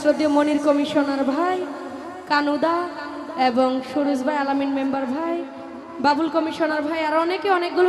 শ্রদ্ধীয় মনির commissioner ভাই, কানুদা এবং সুরজ ভাই, আলামিন মেম্বার ভাই, বাবুল কমিশনার ভাই, আর অনেকে অনেকগুলো